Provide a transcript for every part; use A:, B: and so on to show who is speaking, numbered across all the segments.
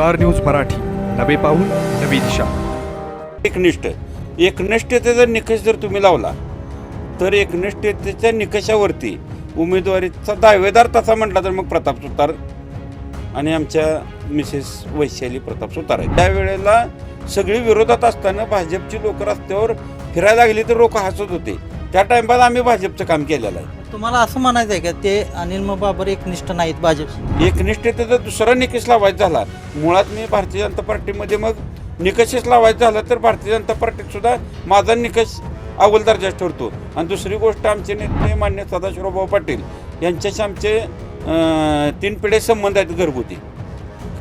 A: Star news Marathi. नवे पाऊल नवी दिशा.
B: एकनिष्ठ. एकनिष्ठतेचा जर निकष जर तुम्ही लावला तर एकनिष्ठतेच्या निकषावरती उमेदवारीचा दावेदार तसा म्हटला तर मग प्रताप सुतार आणि आमच्या मिसेस वैशाली प्रताप सुतार आहे त्यावेळेला सगळी विरोधात असताना भाजपची लोक रस्त्यावर फिरायला लागली तर लोक हसत होते. त्या टाइमाला आम्ही भाजपचं काम केलेलं आहे.
C: तुम्हाला असं म्हणायचं आहे का ते अनिल म बाबर एकनिष्ठ नाहीत भाजप?
B: एकनिष्ठतेचा दुसरा निकष लावायचा झाला मुळात मी भारतीय जनता पार्टीमध्ये मग निकषच लावायचा झाला तर भारतीय जनता पार्टीत सुद्धा माझा निकष अव्वल दर्जाच ठरतो. आणि दुसरी गोष्ट आमचे नेते मान्य सदाशिवराव पाटील यांच्याशी आमचे तीन पिढे संबंध आहेत घरगुती.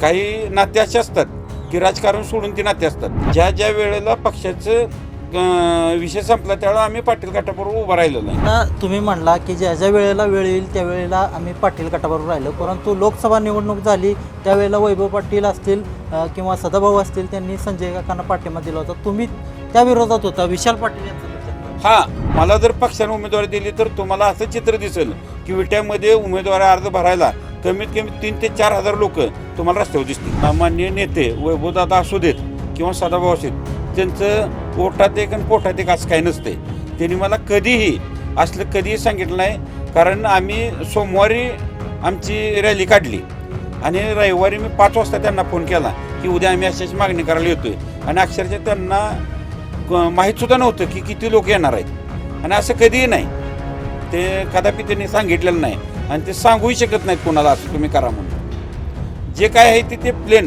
B: काही नाते असे असतात की राजकारण सोडून ती नाते असतात. ज्या ज्या वेळेला पक्षाचं विषय संपला त्यावेळेला आम्ही पाटील गटाबरोबर उभं राहिलो नाही
C: आता तुम्ही म्हणला की ज्या ज्या वेळेला वेळ येईल त्यावेळेला आम्ही पाटील गटाबरोबर राहिलो. परंतु लोकसभा निवडणूक झाली त्यावेळेला वैभव पाटील असतील किंवा सदाभाऊ असतील त्यांनी संजय काकांना पाठिंबा दिला होता. तुम्ही त्या विरोधात होता. विशाल पाटील यांचा.
B: हा मला जर पक्षाने उमेदवारी दिली तर तुम्हाला असं चित्र दिसेल की विट्यामध्ये उमेदवारी अर्ज भरायला कमीत कमी तीन ते चार हजार लोक तुम्हाला रस्त्यावर दिसतील. सामान्य नेते वैभवदादा असू देत किंवा सदाभाऊ असेल त्यांचं पोटात एक आणि पोटात एक असं काही नसते त्यांनी मला कधीही असलं कधीही सांगितलं नाही. कारण आम्ही सोमवारी आमची रॅली काढली. आणि रविवारी मी पाच वाजता त्यांना फोन केला की उद्या आम्ही अशाची मागणी करायला येतोय. आणि अक्षरशः त्यांना माहीतसुद्धा नव्हतं की किती लोक येणार आहेत. आणि असं कधीही नाही. ते कदापि त्यांनी सांगितलेलं नाही. आणि ते सांगूही शकत नाहीत कोणाला असं तुम्ही करा म्हणून. जे काय आहे ते ते प्लेन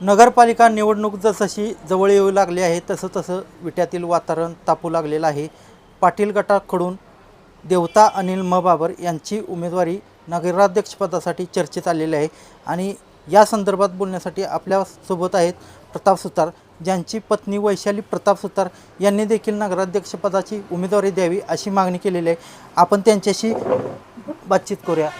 C: नगरपालिका निवडणूक जसशी जवळ येऊ लागली आहे तसं तसं विट्यातील वातावरण तापू लागलेलं आहे. पाटील गटाकडून देवता अनिल म बाबर यांची उमेदवारी नगराध्यक्षपदासाठी चर्चेत आलेली आहे. आणि या संदर्भात बोलण्यासाठी आपल्यासोबत आहेत प्रताप सुतार. ज्यांची पत्नी वैशाली प्रताप सुतार यांनी देखील नगराध्यक्षपदाची उमेदवारी द्यावी अशी मागणी केलेली आहे. आपण त्यांच्याशी बातचीत करूया.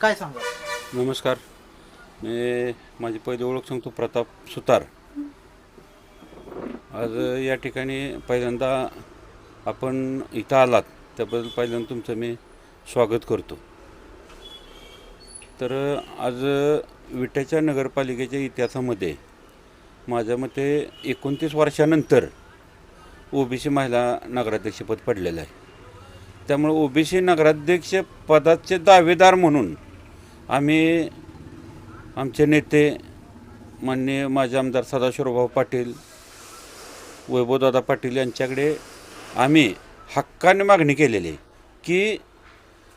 C: काय सांगा
B: नमस्कार. मी माझी पहिली ओळख सांगतो प्रताप सुतार. आज या ठिकाणी पहिल्यांदा आपण इथं आलात त्याबद्दल पहिल्यांदा तुमचं मी स्वागत करतो. तर आज विट्याच्या नगरपालिकेच्या इतिहासामध्ये माझ्या मते एकोणतीस वर्षानंतर ओबीसी महिला नगराध्यक्षपद पडलेलं आहे. त्यामुळे ओबीसी नगराध्यक्ष पदाचे दावेदार म्हणून आम्ही आमचे नेते माननीय माझे आमदार सदाशिवभाऊ पाटील वैभवदादा पाटील यांच्याकडे आम्ही हक्काने मागणी केलेली आहे की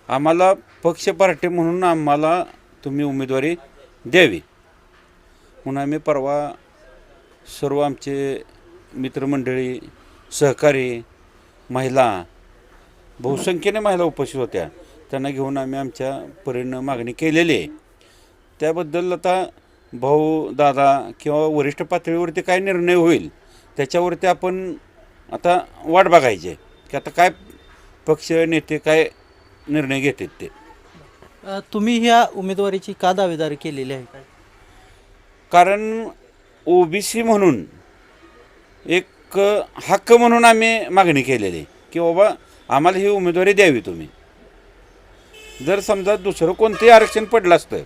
B: आम्हाला पक्ष पार्टी म्हणून आम्हाला तुम्ही उमेदवारी द्यावी. म्हणून आम्ही परवा सर्व आमचे मित्रमंडळी सहकारी महिला बहुसंख्येने महिला उपस्थित होत्या. त्यांना घेऊन आम्ही आमच्या परीनं मागणी केलेली आहे. त्याबद्दल आता भाऊ दादा किंवा वरिष्ठ पातळीवरती काय निर्णय होईल त्याच्यावरती आपण आता वाट बघायची आहे. की आता काय पक्ष नेते काय निर्णय घेतात ते.
C: तुम्ही ह्या उमेदवारीची का दावेदारी केलेली आहे?
B: कारण ओबीसी म्हणून एक हक्क म्हणून आम्ही मागणी केलेली आहे की बाबा आम्हाला ही उमेदवारी द्यावी तुम्ही. जर समजा दुसरं कोणतंही आरक्षण पडलं असतं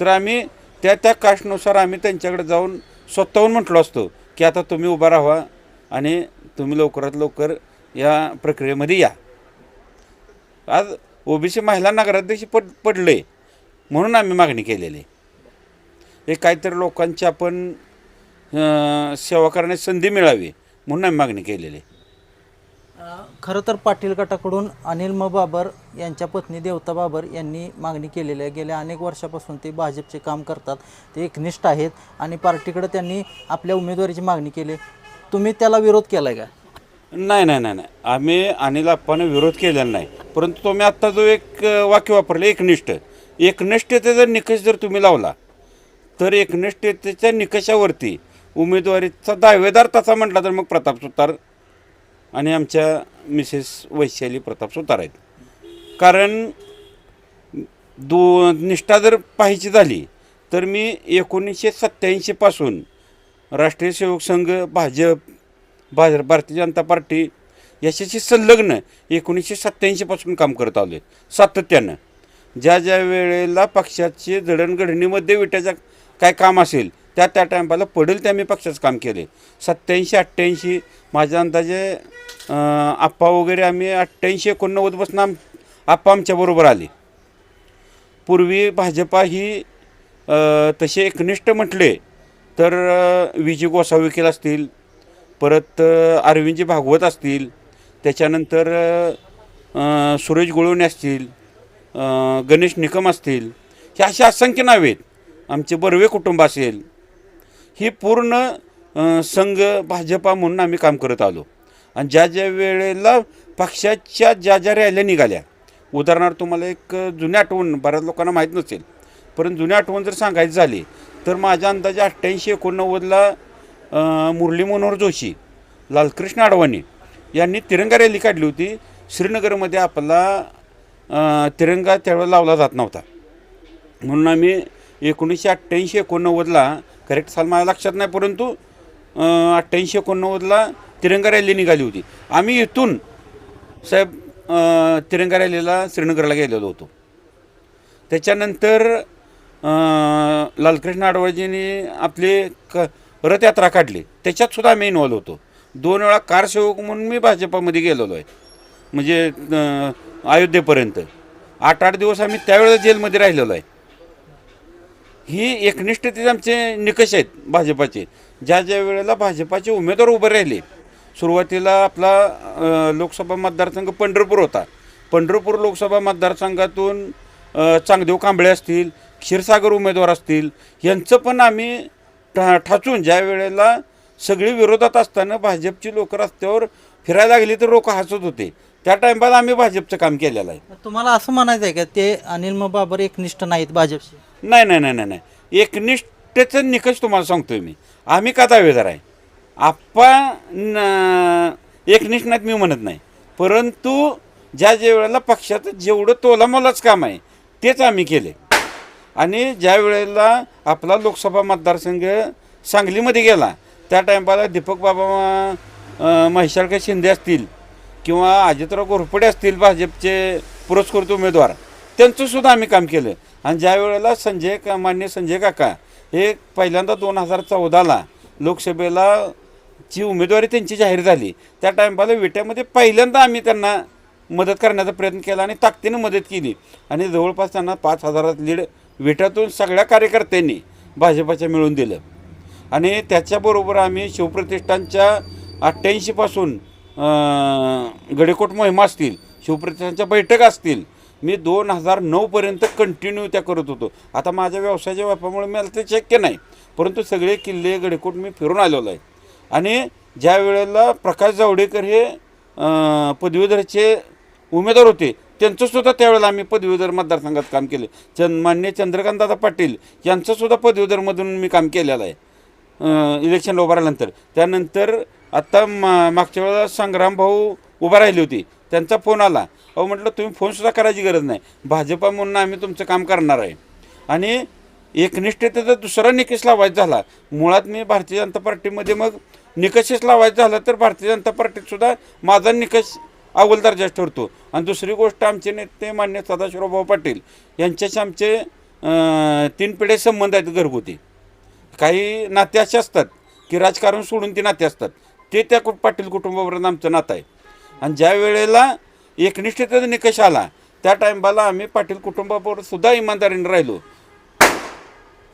B: तर आम्ही त्या त्या कास्टनुसार आम्ही त्यांच्याकडे जाऊन स्वतःहून म्हटलो असतो की आता तुम्ही उभा राहा आणि तुम्ही लवकरात लवकर या प्रक्रियेमध्ये या. आज ओबीसी महिला नगराध्यक्ष पड पडले म्हणून आम्ही मागणी केलेली. आहे हे काहीतरी लोकांची आपण सेवा करण्याची संधी मिळावी म्हणून आम्ही मागणी केलेली.
C: खरं तर पाटील गटाकडून अनिल म बाबर यांच्या पत्नी देवता बाबर यांनी मागणी केलेली आहे. गेल्या अनेक वर्षापासून ते भाजपचे काम करतात. ते एकनिष्ठ आहेत आणि पार्टीकडे त्यांनी आपल्या उमेदवारीची मागणी केली. तुम्ही त्याला विरोध केला का?
B: नाही नाही नाही नाही. आम्ही अनिल आप्पाने विरोध केलेला नाही. परंतु तुम्ही आत्ता जो एक वाक्य वापरलं एकनिष्ठ. एकनिष्ठतेचा निकष जर तुम्ही लावला तर एकनिष्ठतेच्या निकषावरती उमेदवारीचा दावेदार तसा म्हटला तर मग प्रताप सुतार आणि आमच्या मिसेस वैशाली प्रताप सुतार आहेत. कारण दो निष्ठा जर पाहायची झाली तर मी एकोणीसशे सत्त्याऐंशीपासून राष्ट्रीय सेवक संघ भाजप भाज भारतीय जनता पार्टी याच्याशी संलग्न एकोणीसशे सत्त्याऐंशीपासून काम करत आलो आहे सातत्यानं. ज्या ज्या वेळेला पक्षाचे जडणघडणीमध्ये विट्याचं काय काम असेल त्या त्या टायमाला पडेल त्या मी पक्षाचं काम केले सत्याऐंशी अठ्ठ्याऐंशी माझ्या अंदाजे आप्पा वगैरे आम्ही अठ्ठ्याऐंशी एकोणनव्वदपासून आम आप्पा आमच्याबरोबर आले. पूर्वी भाजपा ही तसे एकनिष्ठ म्हटले तर विजी विजय असतील परत अरविंदजी भागवत असतील त्याच्यानंतर सुरेश गुळवणे असतील गणेश निकम असतील हे असे असंख्य नावे आहेत. आमचे बर्वे कुटुंब असेल ही पूर्ण संघ भाजपा म्हणून आम्ही काम करत आलो. आणि ज्या ज्या वेळेला पक्षाच्या ज्या ज्या रॅल्या निघाल्या उदाहरणार्थ तुम्हाला एक जुन्या आठवण बऱ्याच लोकांना माहीत नसेल परंतु जुन्या आठवण जर सांगायची झाली तर माझ्या अंदाजे अठ्ठ्याऐंशी एकोणनव्वदला मुरली मनोहर जोशी लालकृष्ण आडवाणी यांनी तिरंगा रॅली काढली होती. श्रीनगरमध्ये आपला तिरंगा त्यावेळेला लावला जात नव्हता. म्हणून आम्ही एकोणीसशे अठ्ठ्याऐंशी एकोणनव्वदला करेक्ट साल माझ्या लक्षात नाही परंतु अठ्ठ्याऐंशी एकोणनव्वदला तिरंगा रॅली निघाली होती. आम्ही इथून साहेब तिरंगा रॅलीला श्रीनगरला गेलेलो होतो. त्याच्यानंतर लालकृष्ण आडवाजींनी आपली क रथयात्रा काढली. त्याच्यात सुद्धा आम्ही इन्वॉल्व होतो. दोन वेळा कारसेवक म्हणून मी भाजपामध्ये गेलेलो आहे. म्हणजे अयोध्येपर्यंत. आठ आठ दिवस आम्ही त्यावेळेला जेलमध्ये राहिलेलो आहे. ही एकनिष्ठतेचे आमचे निकष आहेत भाजपाचे. ज्या ज्या वेळेला भाजपाचे उमेदवार उभे राहिले सुरुवातीला आपला लोकसभा मतदारसंघ पंढरपूर होता. पंढरपूर लोकसभा मतदारसंघातून चांगदेव कांबळे असतील क्षीरसागर उमेदवार असतील यांचं पण आम्ही ठा ठाचून ज्या वेळेला सगळी विरोधात असताना भाजपची लोक रस्त्यावर फिरायला लागली तर लोक हसत होते. त्या टायमाला आम्ही भाजपचं काम केलेलं आहे.
C: तुम्हाला असं म्हणायचं आहे का ते अनिल बाबर एकनिष्ठ नाहीत भाजपशी
B: नाही नाही नाही नाही नाही. एकनिष्ठेचं निकष तुम्हाला सांगतोय मी. आम्ही का दावेदार आहे? आप्पा न एकनिष्ठ नाहीत मी म्हणत नाही. परंतु ज्या ज्या वेळेला पक्षाचं जेवढं तोलामोलाच काम आहे तेच आम्ही केले. आणि ज्या वेळेला आपला लोकसभा मतदारसंघ सांगलीमध्ये गेला त्या टायमाला दीपक बाबा महिशाळकर शिंदे असतील किंवा अजितराव घोरपडे असतील भाजपचे पुरस्कृत उमेदवार त्यांचंसुद्धा आम्ही काम केलं. आणि ज्या वेळेला संजय का मान्य संजय काका हे पहिल्यांदा दोन हजार चौदाला लोकसभेला ची उमेदवारी त्यांची जाहीर झाली त्या टायमाला विट्यामध्ये पहिल्यांदा आम्ही त्यांना मदत करण्याचा प्रयत्न केला आणि ताकदीनं मदत केली. आणि जवळपास त्यांना पाच हजारात लीड विट्यातून सगळ्या कार्यकर्त्यांनी भाजपाच्या मिळून दिलं. आणि त्याच्याबरोबर आम्ही शिवप्रतिष्ठानच्या अठ्ठ्याऐंशीपासून गडेकोट मोहिमा असतील शिवप्रतिष्ठानच्या बैठक असतील मी दोन हजार नऊपर्यंत कंटिन्यू त्या करत होतो. आता माझ्या व्यवसायाच्या व्यापामुळे मला ते शक्य नाही. परंतु सगळे किल्ले गडेकोट मी फिरून आलेलो आहे. आणि ज्या वेळेला प्रकाश जावडेकर हे पदवीधरचे उमेदवार होते त्यांचंसुद्धा त्यावेळेला आम्ही पदवीधर मतदारसंघात काम केले. चंद मान्य चंद्रकांतदादा पाटील यांचंसुद्धा पदवीधरमधून मी काम केलेलं आहे इलेक्शन इलेक्शनला राहिल्यानंतर. त्यानंतर आत्ता मा मागच्या वेळेला संग्राम भाऊ उभा राहिली होती. त्यांचा फोन आला. अहो म्हटलं तुम्ही फोनसुद्धा करायची गरज नाही. भाजपा म्हणून आम्ही तुमचं काम करणार आहे. आणि एकनिष्ठतेचा दुसरा निकष लावायचा झाला. मुळात मी भारतीय जनता पार्टीमध्ये मग निकषच लावायचा झाला तर भारतीय जनता पार्टीतसुद्धा माझा निकष अव्वल दर्जाच ठरतो. आणि दुसरी गोष्ट आमचे नेते मान्य सदाशिवरावभाऊ पाटील यांच्याशी आमचे तीन पिढे संबंध आहेत घरगुती. काही नाते असे असतात की राजकारण सोडून ती नाते असतात. ते त्या कु- पाटील कुटुंबाबरोबर आमचं नातं आहे. आणि ज्या वेळेला एकनिष्ठतेचा निकष आला त्या टायमाला आम्ही पाटील कुटुंबाबरोबर सुद्धा इमानदारीने राहिलो.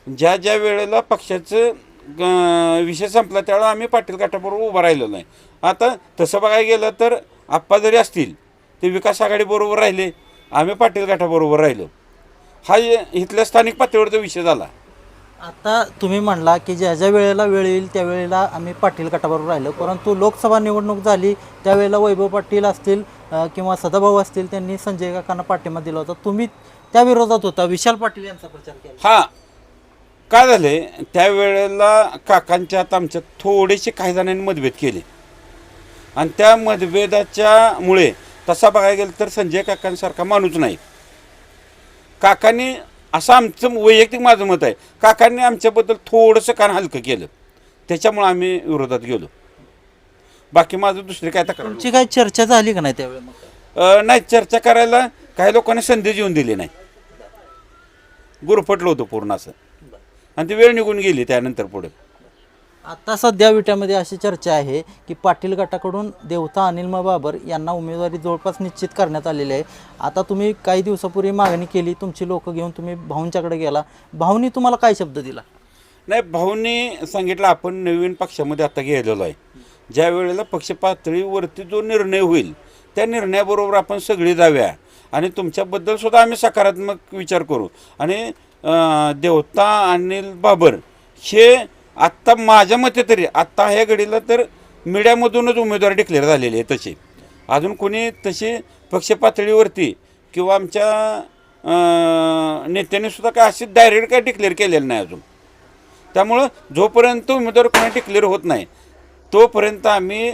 B: ज्या ज्या वेळेला पक्षाचं विषय संपला त्यावेळेला आम्ही पाटील गटाबरोबर उभं राहिलो नाही. आता तसं बघायला गेलं तर आप्पा जरी असतील ते विकास आघाडीबरोबर राहिले आम्ही पाटील गटाबरोबर राहिलो. हा इथल्या स्थानिक पातळीवरचा विषय झाला.
C: आता तुम्ही म्हणला की ज्या ज्या वेळेला वेळ येईल त्यावेळेला आम्ही पाटील गटाबरोबर राहिलो. परंतु लोकसभा निवडणूक झाली त्यावेळेला वैभव पाटील असतील अ, किंवा सदाभाऊ असतील त्यांनी संजय काकांना पाठिंबा दिला होता. तुम्ही त्या विरोधात होता. विशाल पाटील यांचा प्रचार केला.
B: हा. काय झाले? त्यावेळेला काकांच्यात आमच्या थोडेसे काही जणांनी मतभेद केले. आणि त्या मतभेदाच्या मुळे तसा बघायला गेलं तर संजय काकांसारखा माणूस नाही. काकांनी असं आमचं वैयक्तिक माझं मत आहे. काकांनी आमच्याबद्दल थोडंसं कान हलकं केलं. त्याच्यामुळे आम्ही विरोधात गेलो. बाकी माझं दुसरी काय तक्रार
C: तुमची काही चर्चा झाली का नाही मग?
B: अ, नाही चर्चा करायला काही लोकांनी संधी येऊन दिली नाही. गुरफटलं होतं पूर्ण असं. आणि ती वेळ निघून गेली त्यानंतर पुढे.
C: आता सध्या विट्यामध्ये अशी चर्चा आहे की पाटील गटाकडून देवता अनिलमा बाबर यांना उमेदवारी जवळपास निश्चित करण्यात आलेली आहे. आता तुम्ही काही दिवसापूर्वी मागणी केली तुमची लोक घेऊन तुम्ही भाऊंच्याकडे गेला. भाऊनी तुम्हाला काय शब्द दिला?
B: नाही भाऊंनी सांगितलं आपण नवीन पक्षामध्ये आता गेलेलो आहे. ज्या वेळेला पक्ष पातळीवरती जो निर्णय होईल त्या निर्णयाबरोबर आपण सगळी जाऊया. आणि तुमच्याबद्दल सुद्धा आम्ही सकारात्मक विचार करू. आणि देवता अनिल बाबर हे आत्ता माझ्या मते तरी आत्ता ह्या घडीला तर मीडियामधूनच उमेदवार डिक्लेअर झालेले आहे तसे. अजून कोणी तसे पक्ष पातळीवरती किंवा आमच्या अं, नेत्यांनी सुद्धा काय असे डायरेक्ट काय डिक्लेअर केलेलं नाही अजून. त्यामुळं जोपर्यंत उमेदवार कोणी डिक्लेअर होत नाही तोपर्यंत आम्ही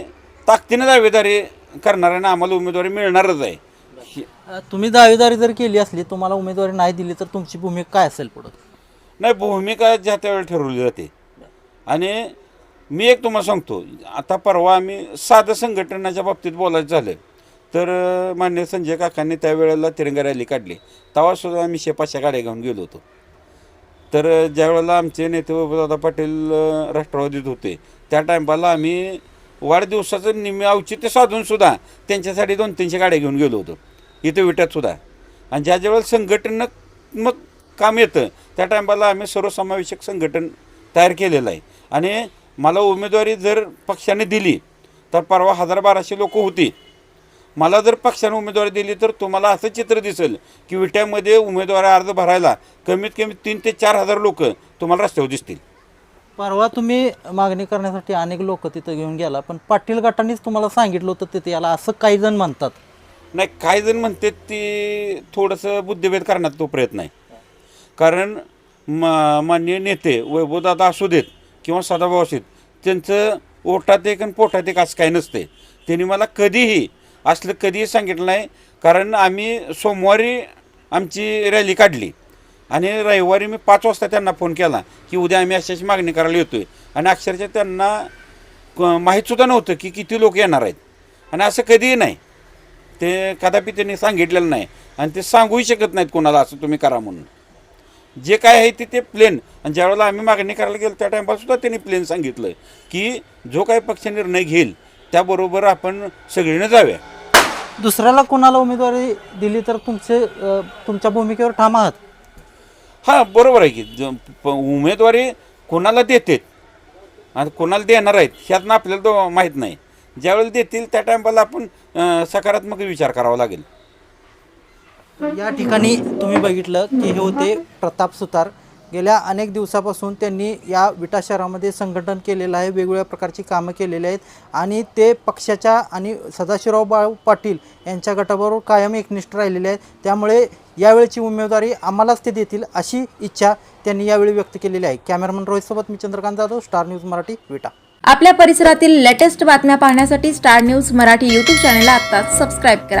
B: ताकदीनं दावेदारी करणार आणि आम्हाला उमेदवारी मिळणारच आहे.
C: तुम्ही दावेदारी जर केली असली तुम्हाला उमेदवारी नाही दिली तर तुमची भूमिका काय असेल पुढं?
B: नाही भूमिका ज्या त्यावेळेला ठरवली जाते. आणि मी एक तुम्हाला सांगतो आता परवा आम्ही साधं संघटनाच्या बाबतीत बोलायचं झालं तर मान्य संजय काकांनी त्यावेळेला तिरंगा रॅली काढली. तेव्हासुद्धा आम्ही शेपाशा गाड्या घेऊन गेलो होतो. तर ज्यावेळेला आमचे नेते दादा पाटील राष्ट्रवादीत होते त्या टायमाला आम्ही वाढदिवसाचं निम्मे औचित्य साधूनसुद्धा त्यांच्यासाठी दोन तीनशे गाड्या घेऊन गेलो होतो. इथं विट्यातसुद्धा आणि ज्या ज्यावेळेला संघटनात्मक काम येतं त्या टायमाला आम्ही सर्वसमावेशक संघटन तयार केलेलं आहे. आणि मला उमेदवारी जर पक्षाने दिली तर परवा हजार बाराशे लोक होती. मला जर पक्षाने उमेदवारी दिली तर तुम्हाला असं चित्र दिसेल की विट्यामध्ये उमेदवारी अर्ज भरायला कमीत कमी तीन ते चार हजार लोक तुम्हाला रस्त्यावर दिसतील.
C: परवा तुम्ही मागणी करण्यासाठी अनेक लोक तिथं घेऊन गेला पण पाटील गटानेच तुम्हाला सांगितलं होतं तिथे याला असं काही जण म्हणतात.
B: नाही काही जण म्हणते ती थोडंसं बुद्धिभेद करण्याचा तो प्रयत्न आहे. कारण मा मान्य नेते वैभवदादा असू देत किंवा सदाभाऊ असू देत त्यांचं ओटात एक आणि पोटात एक असं काही नसते त्यांनी मला कधीही असलं कधीही सांगितलं नाही कारण आम्ही सोमवारी आमची रॅली काढली आणि रविवारी मी पाच वाजता त्यांना फोन केला की उद्या आम्ही अशाची मागणी करायला येतो आहे आणि अक्षरशः त्यांना क- माहीतसुद्धा नव्हतं की किती लोक येणार आहेत. आणि असं कधीही नाही. ते कदापि त्यांनी सांगितलेलं नाही. आणि ते सांगूही शकत नाहीत कोणाला असं तुम्ही करा म्हणून. जे काय आहे ते ते प्लेन आणि ज्यावेळेला आम्ही मागणी करायला गेलो त्या टायमाला सुद्धा त्यांनी प्लेन सांगितलं की जो काही पक्ष निर्णय घेईल त्याबरोबर आपण सगळीनं जाऊया
C: दुसऱ्याला कोणाला उमेदवारी दिली तर तुमचे अ, तुमच्या भूमिकेवर ठाम आहात?
B: हां बरोबर आहे की. ज- प- उमेदवारी कोणाला देतात आणि कोणाला देणार आहेत ह्यातनं आपल्याला तो माहीत नाही. ज्यावेळेला देतील त्या टायमाला आपण अं, सकारात्मक विचार करावा लागेल.
C: या ठिकाणी तुम्ही बघितलं की हे होते प्रताप सुतार. गेल्या अनेक दिवसापासून त्यांनी या विटा शहरामध्ये संघटन केलेलं आहे वेगवेगळ्या प्रकारची कामं केलेली आहेत आणि ते पक्षाच्या आणि सदाशिवराव बाळू पाटील यांच्या गटाबरोबर कायम एकनिष्ठ राहिलेले आहेत. त्यामुळे यावेळची उमेदवारी आम्हालाच ते देतील अशी इच्छा त्यांनी यावेळी व्यक्त केलेली आहे. कॅमेरामन रोहितसोबत मी चंद्रकांत जाधव स्टार न्यूज मराठी विटा.
D: आपल्या परिसरातील लेटेस्ट बातम्या पाहण्यासाठी स्टार न्यूज मराठी यूट्यूब चॅनलला आत्ताच सबस्क्राईब करा.